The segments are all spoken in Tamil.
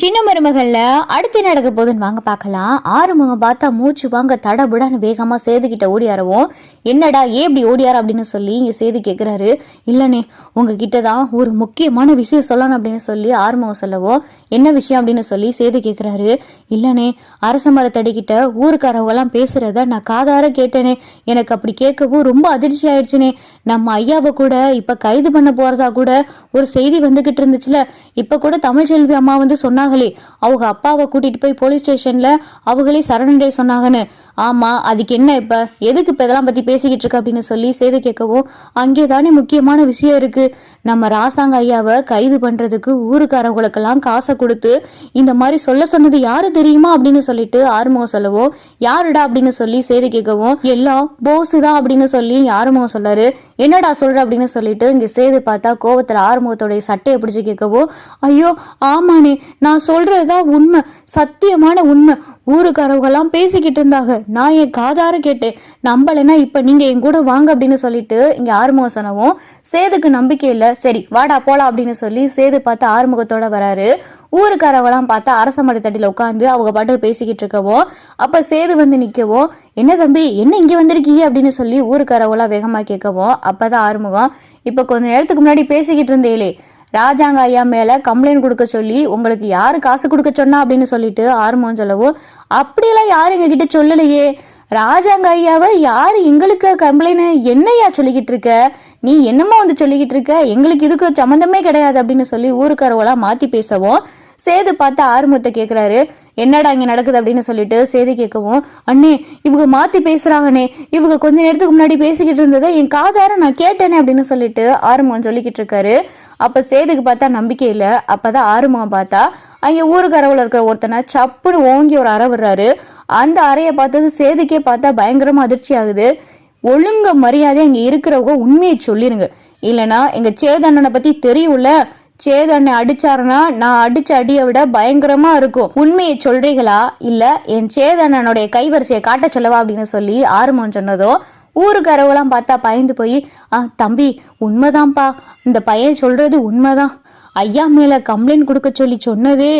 சின்ன மருமகள்ல அடுத்து நடக்க போகுதுன்னு வாங்க பார்க்கலாம். ஆறுமுகம் பார்த்தா மூச்சு வாங்க தடபுடான்னு வேகமா சேதுக்கிட்ட ஓடியாரவும் என்னடா ஏன் இப்படி ஓடியார? அப்படின்னு சொல்லி இங்க சேது கேட்குறாரு இல்லனே உங்ககிட்ட தான் ஒரு முக்கியமான விஷயம் சொல்லணும் அப்படின்னு சொல்லி ஆறுமுகம் சொல்லவும் என்ன விஷயம்? அப்படின்னு சொல்லி சேது கேட்குறாரு இல்லனே அரச மரத்தடிக்கிட்ட ஊருக்காரவங்கலாம் பேசுறத நான் காதார கேட்டேனே. எனக்கு அப்படி கேட்கவும் ரொம்ப அதிர்ச்சி ஆயிடுச்சுனே. நம்ம ஐயாவை கூட இப்ப கைது பண்ண போறதா கூட ஒரு செய்தி வந்துகிட்டு இருந்துச்சுல. இப்ப கூட தமிழ்ச்செல்வி அம்மா வந்து சொன்னாங்களே. அவங்க அப்பாவை கூட்டிட்டு போய் போலீஸ் ஸ்டேஷன்ல அவங்களே சரணடைய சொன்னாங்கன்னு. ஆமா அதுக்கு என்ன இப்ப? எதுக்கு இப்ப இதெல்லாம் பத்தி பேசிக்கிட்டு இருக்க அப்படின்னு சொல்லி சேது கேட்கவும் அங்கே தானே முக்கியமான விஷயம் இருக்கு. நம்ம ராசாங்க ஐயாவை கைது பண்ணுறதுக்கு ஊருக்காரவங்களுக்கெல்லாம் காசை கொடுத்து இந்த மாதிரி சொல்ல சொன்னது யாரு தெரியுமா அப்படின்னு சொல்லிட்டு ஆறுமுகம் சொல்லவும் யாருடா? அப்படின்னு சொல்லி சேது கேட்கவும் எல்லாம் போஸ் தான் அப்படின்னு சொல்லி ஆறுமுகம் சொல்லாரு என்னடா சொல்ற? அப்படின்னு சொல்லிட்டு இங்க சேது பார்த்தா கோவத்துல ஆறுமுகத்தோடைய சட்டையை பிடிச்சு கேட்கவும் ஐயோ ஆமாண்ணே நான் சொல்றதுதான் உண்மை சத்தியமான உண்மை. ஊருக்காரவங்கெல்லாம் பேசிக்கிட்டு இருந்தாங்க. நான் என் காதார கேட்டேன். நம்பலைன்னா இப்ப நீங்க என் கூட வாங்க அப்படின்னு சொல்லிட்டு இங்க ஆறுமுகம் சொன்னவும் சேதுக்கு நம்பிக்கை இல்லை. சரி வாடா போலாம் அப்படின்னு சொல்லி சேது பார்த்து ஆறுமுகத்தோட வராரு. ஊருக்காரவெல்லாம் பார்த்தா அரச மரத்தடியில் உட்காந்து அவங்க பாட்டு பேசிக்கிட்டு இருக்கவும் அப்ப சேது வந்து நிற்கவும் என்ன தம்பி என்ன இங்க வந்திருக்கீங்க? அப்படின்னு சொல்லி ஊருக்காரவெல்லாம் வேகமா கேட்கவும் அப்பதான் ஆறுமுகம் இப்ப கொஞ்ச நேரத்துக்கு முன்னாடி பேசிக்கிட்டு இருந்தேலே ராஜாங்க ஐயா மேல கம்ப்ளைண்ட் கொடுக்க சொல்லி உங்களுக்கு யாரு காசு கொடுக்க சொன்னா? அப்படின்னு சொல்லிட்டு ஆறுமுகம் சொல்லவும் அப்படியெல்லாம் யாரும் எங்ககிட்ட சொல்லலையே. ராஜாங்க ஐயாவை யாரு எங்களுக்கு கம்ப்ளைண்ட் என்னையா சொல்லிக்கிட்டு இருக்க? நீ என்னமோ வந்து சொல்லிக்கிட்டு இருக்க? எங்களுக்கு இதுக்கு சம்மந்தமே கிடையாது அப்படின்னு சொல்லி ஊருக்காரவெல்லாம் மாத்தி பேசவும் சேது பார்த்து ஆறுமுகத்தை கேட்குறாரு என்னடா இங்கே நடக்குது அப்படின்னு சொல்லிட்டு சேது கேட்கவும் அண்ணே இவங்க மாற்றி பேசுகிறாங்கண்ணே இவங்க கொஞ்ச நேரத்துக்கு முன்னாடி பேசிக்கிட்டு இருந்ததை என் காதார நான் கேட்டேனே அப்படின்னு சொல்லிட்டு ஆறுமுகம் சொல்லிக்கிட்டு இருக்காரு. அப்போ சேதுக்கு பார்த்தா நம்பிக்கை இல்லை. அப்போ தான் ஆறுமுகம் பார்த்தா அங்கே ஊருக்கரவுல இருக்கிற ஒருத்தனை சப்புன்னு ஓங்கி ஒரு அறை விடுறாரு. அந்த அறையை பார்த்தது சேதுக்கே பார்த்தா பயங்கரமா அதிர்ச்சி ஆகுது. ஒழுங்க மரியாதை இங்க இருக்கிறவங்க உண்மையை சொல்லிருங்க. இல்லைன்னா எங்க சேதண்ணனை பத்தி தெரியும்ல? சேதண்ணை அடிச்சாருன்னா நான் அடிச்ச அடியை விட பயங்கரமா இருக்கும். உண்மையை சொல்றீங்களா? இல்ல என் சேதண்ணனுடைய கைவரிசையை காட்ட சொல்லவா அப்படின்னு சொல்லி ஆறுமோன் சொன்னதும் ஊருக்காரவெல்லாம் பார்த்தா பயந்து போய் ஆ தம்பி உண்மைதான்ப்பா. இந்த பையன் சொல்றது உண்மைதான். ஐயா மேல கம்ப்ளைண்ட் கொடுக்க சொல்லி சொன்னதே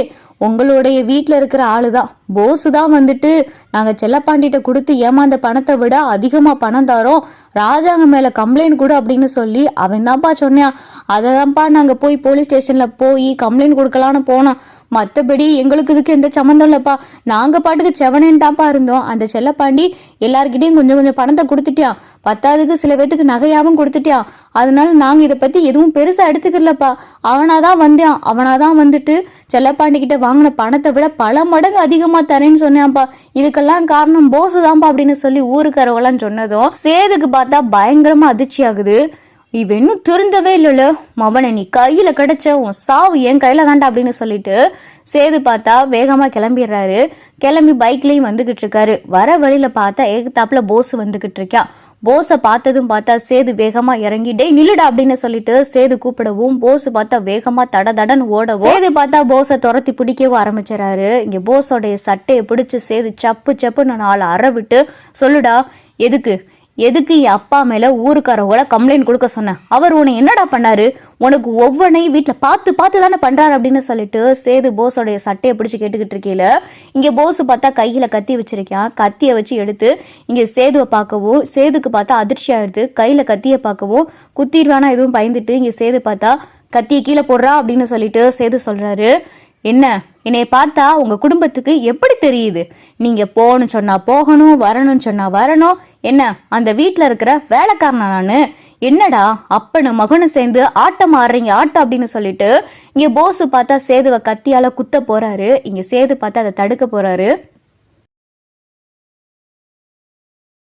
உங்களுடைய வீட்டில் இருக்கிற ஆளு தான் போஸு தான் வந்துட்டு நாங்கள் செல்லப்பாண்டிகிட்ட கொடுத்து ஏமாந்த பணத்தை விட அதிகமாக பணம் தரோம். ராஜாங்க மேலே கம்ப்ளைண்ட் கொடு அப்படின்னு சொல்லி அவன் தான்ப்பா சொன்னான் அதை தான்ப்பா நாங்கள் போய் போலீஸ் ஸ்டேஷனில் போய் கம்ப்ளைண்ட் கொடுக்கலான்னு போனோம். மற்றபடி எங்களுக்கு இதுக்கு எந்த சம்மந்தம் இல்லைப்பா. நாங்கள் பாட்டுக்கு செவனேன்ட்டாப்பா இருந்தோம். அந்த செல்லப்பாண்டி எல்லாருக்கிட்டையும் கொஞ்சம் கொஞ்சம் பணத்தை கொடுத்துட்டியான் பத்தாவதுக்கு சில பேத்துக்கு நகையாவும் கொடுத்துட்டியா? அதனால நாங்கள் இதை பற்றி எதுவும் பெருசாக எடுத்துக்கலப்பா அவனாதான் வந்தான். அவனாதான் வந்துட்டு செல்லப்பாண்டி கிட்ட வாங்கின பணத்தை விட பல மடங்கு அதிகமாக தரேன்னு சொன்னான்ப்பா. இதுக்கெல்லாம் காரணம் போசு தான்ப்பா அப்படின்னு சொல்லி ஊருக்காரவெல்லாம் சொன்னதும் சேதுக்கு பார்த்தா பயங்கரமா அதிர்ச்சி ஆகுது. இவன்னும் திருந்தவே இல்லைல்ல மவனை நீ கையில கிடைச்ச உன் சாவு என் கையில தாண்டா அப்படின்னு சொல்லிட்டு சேது பார்த்தா வேகமா கிளம்பிடுறாரு. கிளம்பி பைக்லயும் வந்துகிட்டு இருக்காரு. வர வழியில பார்த்தா ஏகத்தாப்புல போஸ் வந்துகிட்டு இருக்கான் போஸை பார்த்ததும் பார்த்தா சேது வேகமா இறங்கி டே நில்லுடா அப்படின்னு சொல்லிட்டு சேது கூப்பிடவும் போஸ் பார்த்தா வேகமா தட தடன்னு ஓடவும். சேது பார்த்தா போஸை துரத்தி பிடிக்கவும் ஆரம்பிச்சிடறாரு. இங்க போஸோடைய சட்டையை பிடிச்சு சேது சப்பு சப்புன்னு நாலு அறவிட்டு சொல்லுடா எதுக்கு? எதுக்கு என் அப்பா மேல ஊருக்காரவோட கம்ப்ளைண்ட் கொடுக்க சொன்னேன் அவர் உன்னை என்னடா பண்ணாரு? உனக்கு ஒவ்வொன்றையும் வீட்டில் பார்த்து பார்த்து தானே பண்ணுறாரு அப்படின்னு சொல்லிட்டு சேது போஸோடைய சட்டையை பிடிச்சி கேட்டுக்கிட்டு இருக்கையில இங்கே போஸ் பார்த்தா கையில் கத்தி வச்சிருக்கான் கத்தியை வச்சு எடுத்து இங்கே சேதுவை பார்க்கவும் சேதுக்கு பார்த்தா அதிர்ச்சி ஆயிடுது கையில் கத்தியை பார்க்கவும் குத்திடுவானா எதுவும் பயந்துட்டு இங்கே சேது பார்த்தா கத்தியை கீழே போடுறா அப்படின்னு சொல்லிட்டு சேது சொல்கிறாரு என்ன? என்னை பார்த்தா உங்கள் குடும்பத்துக்கு எப்படி தெரியுது? நீங்கள் போகணும் சொன்னால் போகணும் வரணும்னு சொன்னால் வரணும். என்ன? அந்த வீட்டில் இருக்கிற வேலைக்காரனா நான்? என்னடா அப்பனு மகனும் சேர்ந்து ஆட்டம் ஆடுறீங்க ஆட்டம் அப்படின்னு சொல்லிட்டு இங்கே போஸு பார்த்தா சேதுவை கத்தியால குத்த போறாரு. இங்கே சேது பார்த்தா அதை தடுக்க போறாரு.